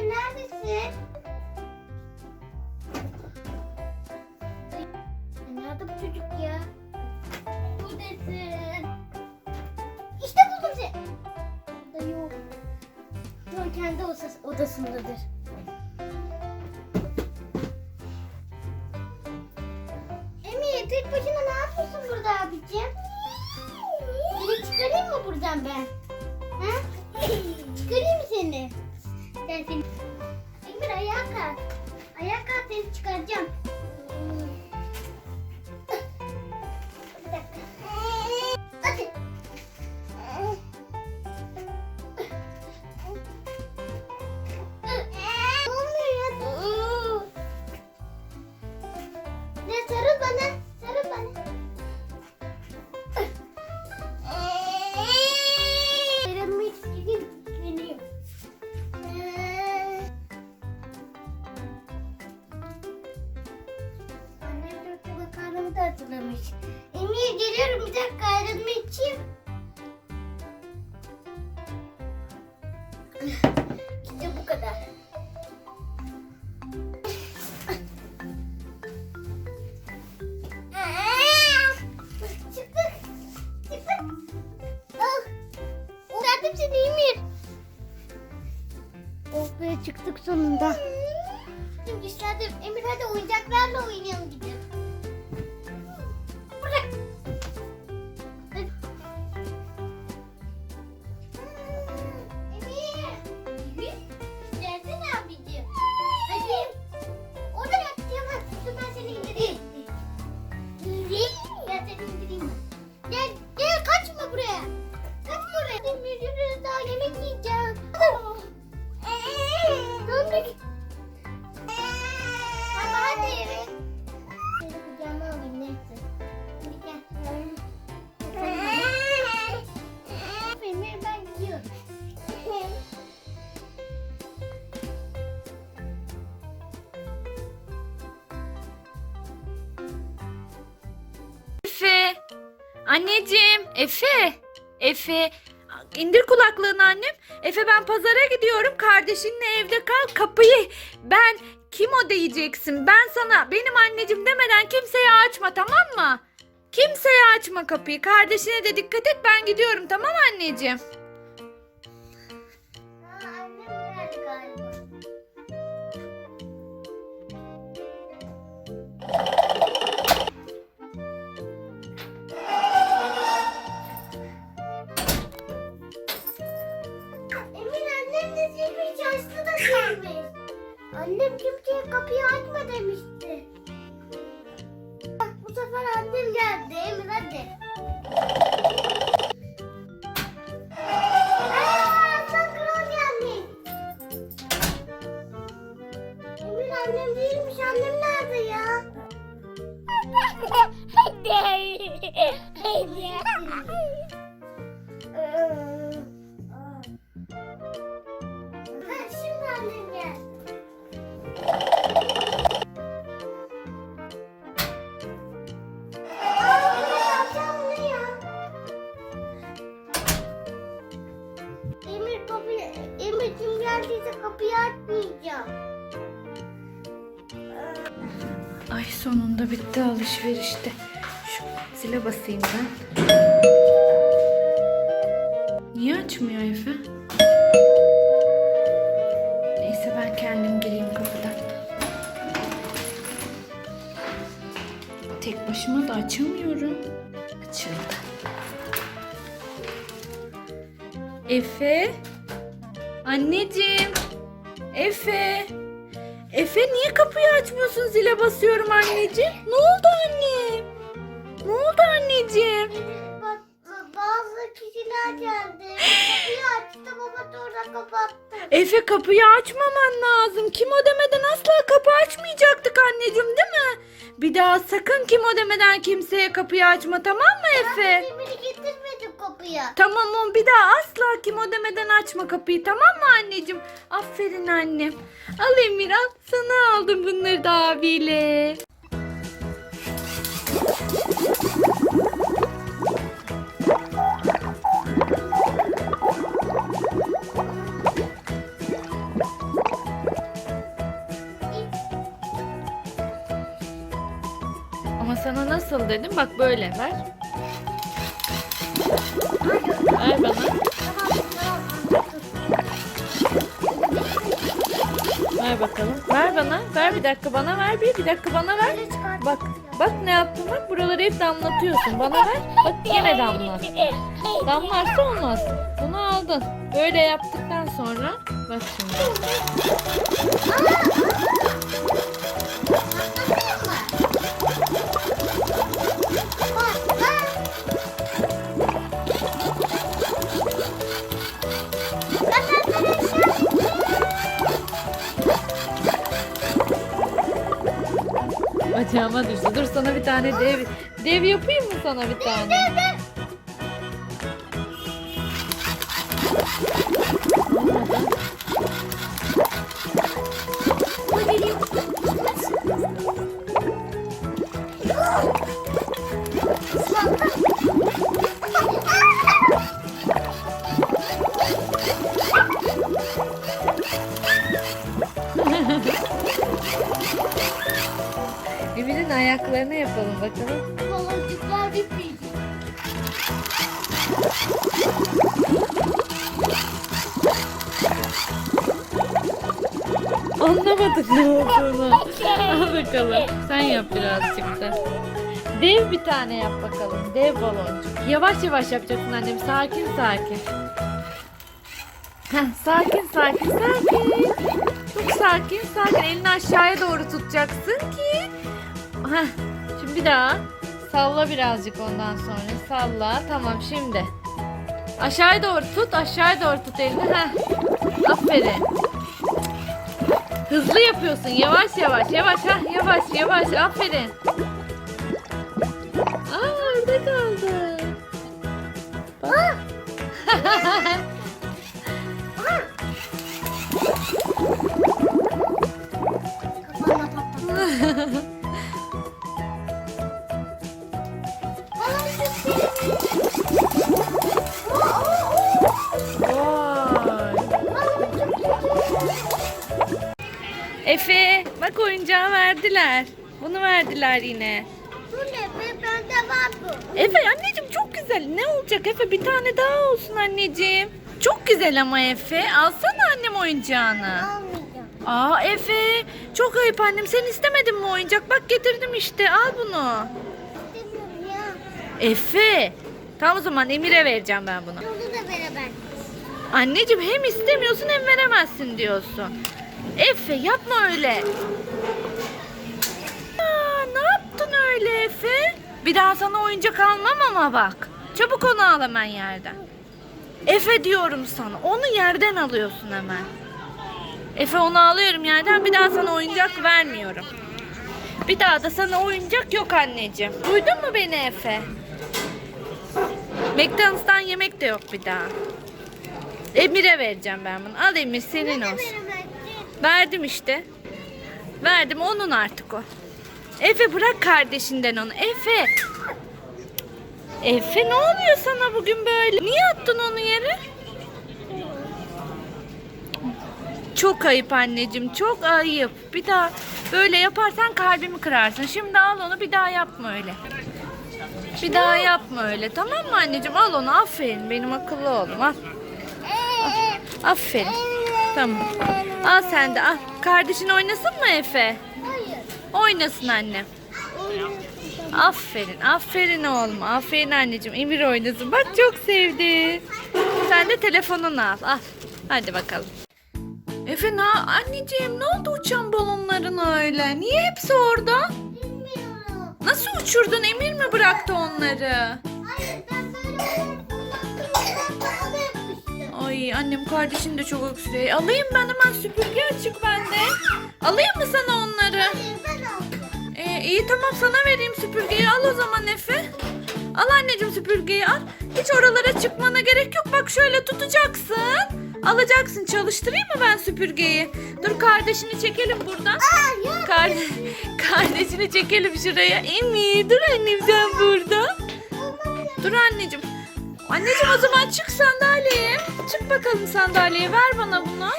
Emir neredesin? Nerede bu çocuk ya? Buradasın. İşte buldum seni. Burada yok. An kendi odası- odasındadır. Emir tek başına ne yapıyorsun burada abicim? Seni çıkarayım mı buradan ben? Ha? Çıkarayım seni? Gel seni. Anneciğim. Efe. Efe. İndir kulaklığını annem. Efe ben pazara gidiyorum. Kardeşinle evde kal. Kapıyı ben kim o diyeceksin. Ben sana benim anneciğim demeden kimseye açma tamam mı? Kimseye açma kapıyı. Kardeşine de dikkat et. Ben gidiyorum tamam anneciğim. Zilmiş açtı da gelmiş. Annem kimseye kapıyı açma demişti. Bak bu sefer annem geldi Emin hadi. Annem değilmiş annem nerede ya? Ha, Ay sonunda bitti alışverişte. Şu zile basayım ben. Niye açmıyor Efe? Neyse ben kendim gireyim kapıdan. Tek başıma da açamıyorum. Açıldı. Efe? Anneciğim? Efe? Efe niye kapıyı açmıyorsun zile basıyorum anneciğim? Ne oldu annem? Ne oldu anneciğim? Bazı kişiler geldi. Kapıyı açtı baba sonra kapattı. Efe kapıyı açmaman lazım. Kim o demeden asla kapı açmayacaktık anneciğim değil mi? Bir daha sakın kim o demeden kimseye kapıyı açma tamam mı Efe? Getirmedim kapıyı. Tamam o bir daha asla kim o demeden açma kapıyı tamam mı anneciğim? Aferin annem. Al Emir sana aldım bunları da abiyle. Ama sana nasıl dedim bak böyle ver. Bakalım. Ver bana. Ver bir dakika bana ver bir. Bir dakika bana ver. Bak. Bak ne yaptın bak. Buraları hep damlatıyorsun. Bana ver. Bak yine damlar. Damlarsa olmaz. Bunu aldın. Böyle yaptıktan sonra bak şimdi. Bacağıma düştü. Dur sana bir tane dev dev yapayım mı sana bir tane? Olmadı. Emir'in ayaklarını yapalım bakalım. Baloncuklar bitmeyecek. Anlamadık ne olduğunu. Al bakalım. Sen yap birazcık da. Dev bir tane yap bakalım. Dev baloncuk. Yavaş yavaş yapacaksın annem. Sakin sakin. Heh, sakin sakin sakin. Çok sakin sakin. Elini aşağıya doğru tutacaksın ki. Şimdi bir daha. Salla birazcık ondan sonra. Salla. Tamam şimdi. Aşağıya doğru tut. Aşağıya doğru tut elini. Heh. Aferin. Hızlı yapıyorsun. Yavaş yavaş. Yavaş ha. Yavaş yavaş. Aferin. Aa orada kaldı. Bak. Efe bak oyuncağı verdiler. Bunu verdiler yine. Bu ne be? Bende var bu. Efe anneciğim çok güzel. Ne olacak Efe bir tane daha olsun anneciğim. Çok güzel ama Efe. Alsana annem oyuncağını. Almayacağım. Aa Efe çok ayıp annem. Sen istemedin mi oyuncak? Bak getirdim işte al bunu. İstemiyorum ya. Efe. Tamam o zaman Emir'e vereceğim ben bunu. Onu da beraber. Anneciğim hem istemiyorsun hem veremezsin diyorsun. Efe yapma öyle. Aa, ne yaptın öyle Efe? Bir daha sana oyuncak almam ama bak. Çabuk onu al hemen yerden. Efe diyorum sana. Onu yerden alıyorsun hemen. Efe onu alıyorum yerden. Bir daha sana oyuncak vermiyorum. Bir daha da sana oyuncak yok anneciğim. Duydun mu beni Efe? McDonald's'tan yemek de yok bir daha. Emir'e vereceğim ben bunu. Al Emir senin olsun. Verdim işte. Verdim onun artık o. Efe bırak kardeşinden onu. Efe. Efe ne oluyor sana bugün böyle? Niye attın onu yere? Çok ayıp anneciğim. Çok ayıp. Bir daha böyle yaparsan kalbimi kırarsın. Şimdi al onu bir daha yapma öyle. Bir daha yapma öyle. Tamam mı anneciğim? Al onu. Aferin. Benim akıllı oğlum. Al. Aferin. Tamam. Al sen de al. Kardeşin oynasın mı Efe? Hayır. Oynasın annem. Aferin. Aferin oğlum. Aferin anneciğim. Emir oynasın. Bak çok sevdi. Sen de telefonunu al. Al. Hadi bakalım. Efe ne? Anneciğim ne oldu uçan balonların öyle? Niye hepsi orada? Bilmiyorum. Nasıl uçurdun? Emir mi bıraktı onları? Hayır ben Ay annem kardeşin de çok öksürüyor. Alayım ben hemen süpürge açık bende. Alayım mı sana onları? Ee, iyi tamam sana vereyim süpürgeyi. Al o zaman Efe. Al anneciğim süpürgeyi al. Hiç oralara çıkmana gerek yok. Bak şöyle tutacaksın. Alacaksın. Çalıştırayım mı ben süpürgeyi? Dur kardeşini çekelim buradan. Kar kardeşini çekelim şuraya. Emi dur annem sen burada. Dur anneciğim. Anneciğim o zaman çık sandalyeye. Çık bakalım sandalyeye. Ver bana bunu.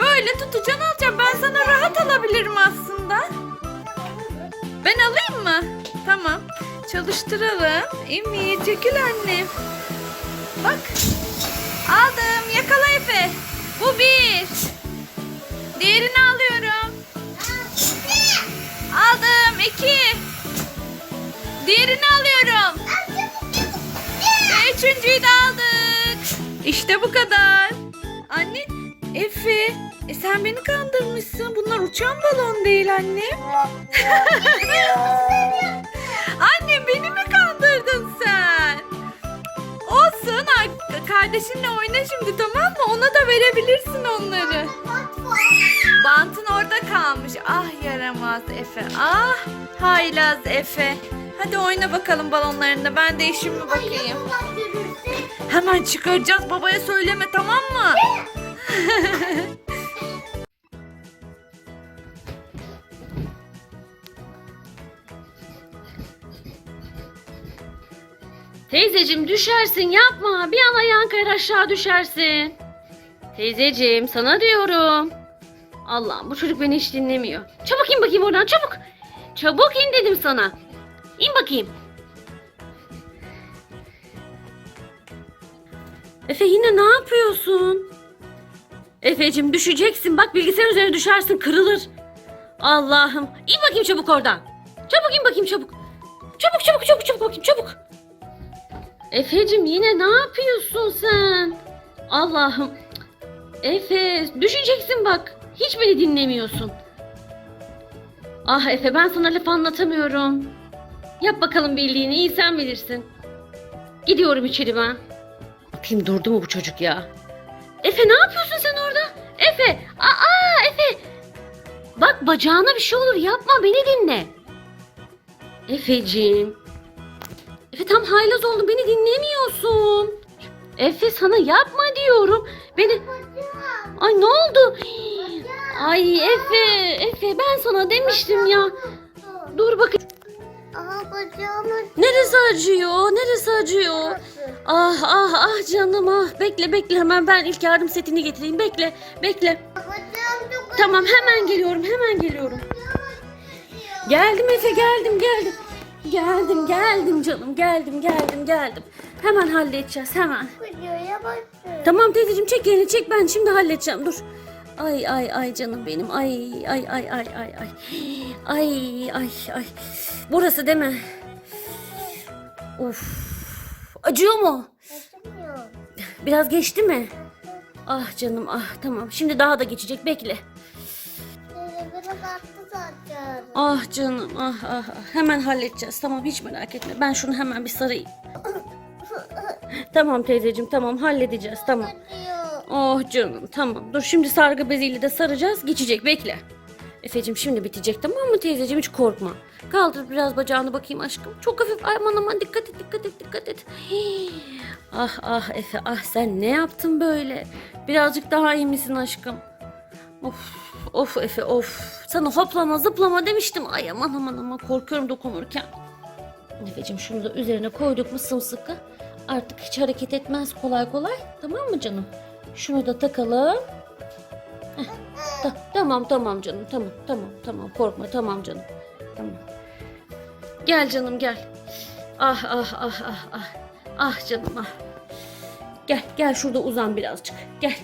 Böyle tutacaksın alacaksın. Ben sana rahat alabilirim aslında. Ben alayım mı? Tamam. Çalıştıralım. Emi çekil annem. Bak. Aldım. Yakala Efe. Bu bir. Diğerini alıyorum. Aldım. iki. Diğerini alıyorum. Üçüncüyü de aldık. İşte bu kadar. Anne, Efe, e sen beni kandırmışsın. Bunlar uçan balon değil anne. anne beni mi kandırdın sen? Olsun ar- kardeşinle oyna şimdi tamam mı? Ona da verebilirsin onları. Bantın orada kalmış. Ah yaramaz Efe. Ah haylaz Efe. Hadi oyna bakalım balonlarında. Ben de işime bakayım. Hemen çıkaracağız. Babaya söyleme tamam mı? Teyzeciğim düşersin yapma. Bir an ayağın kayar aşağı düşersin. Teyzeciğim sana diyorum. Allah'ım bu çocuk beni hiç dinlemiyor. Çabuk in bakayım oradan çabuk. Çabuk in dedim sana. İn bakayım. Efe yine ne yapıyorsun? Efeciğim düşeceksin. Bak bilgisayar üzerine düşersin kırılır. Allah'ım. İn bakayım çabuk oradan. Çabuk in bakayım çabuk. Çabuk çabuk çabuk çabuk bakayım çabuk. Efe'cim yine ne yapıyorsun sen? Allah'ım. Efe düşeceksin bak. Hiç beni dinlemiyorsun. Ah Efe ben sana laf anlatamıyorum. Yap bakalım bildiğini iyi sen bilirsin. Gidiyorum içeri ben. Bakayım durdu mu bu çocuk ya? Efe ne yapıyorsun sen orada? Efe! Aa Efe! Bak bacağına bir şey olur yapma beni dinle. Efeciğim. Efe tam haylaz oldun beni dinlemiyorsun. Efe sana yapma diyorum. Beni... Ay ne oldu? Ay Efe, Efe ben sana demiştim ya. Dur bakayım. Aa bacağımın Neresi acıyor? Neresi acıyor? Ah ah ah canım ah. Bekle bekle hemen ben ilk yardım setini getireyim. Bekle bekle. bacağım çok Tamam hemen geliyorum hemen geliyorum. Geldim Efe geldim geldim. Geldim geldim canım geldim geldim geldim. Hemen halledeceğiz hemen. acıyor. Tamam teyzeciğim çek elini çek ben şimdi halledeceğim dur. Ay ay ay canım benim ay ay ay ay ay ay. Ay ay ay. Burası değil mi? Of. Acıyor mu? Acımıyor. Biraz geçti mi? Ah canım ah tamam. Şimdi daha da geçecek bekle. Ee. Ah canım ah ah ah. Hemen halledeceğiz tamam hiç merak etme. Ben şunu hemen bir sarayım. tamam teyzeciğim tamam halledeceğiz tamam. Oh canım tamam. Dur şimdi sargı beziyle de saracağız. Geçecek bekle. Efe'cim şimdi bitecek tamam mı teyzeciğim hiç korkma. Kaldır biraz bacağını bakayım aşkım. Çok hafif aman aman dikkat et dikkat et dikkat et. Ah ah Efe ah sen ne yaptın böyle? Birazcık daha iyi misin aşkım? Of of Efe of. Sana hoplama zıplama demiştim. Ay aman aman aman korkuyorum dokunurken. Efe'cim şunu da üzerine koyduk mu sımsıkı. Artık hiç hareket etmez kolay kolay. Tamam mı canım? Şunu da takalım. Ta- tamam tamam canım tamam tamam tamam korkma tamam canım. Tamam. Gel canım gel. Ah ah ah ah ah. Ah canım ah. Gel gel şurada uzan birazcık. Gel.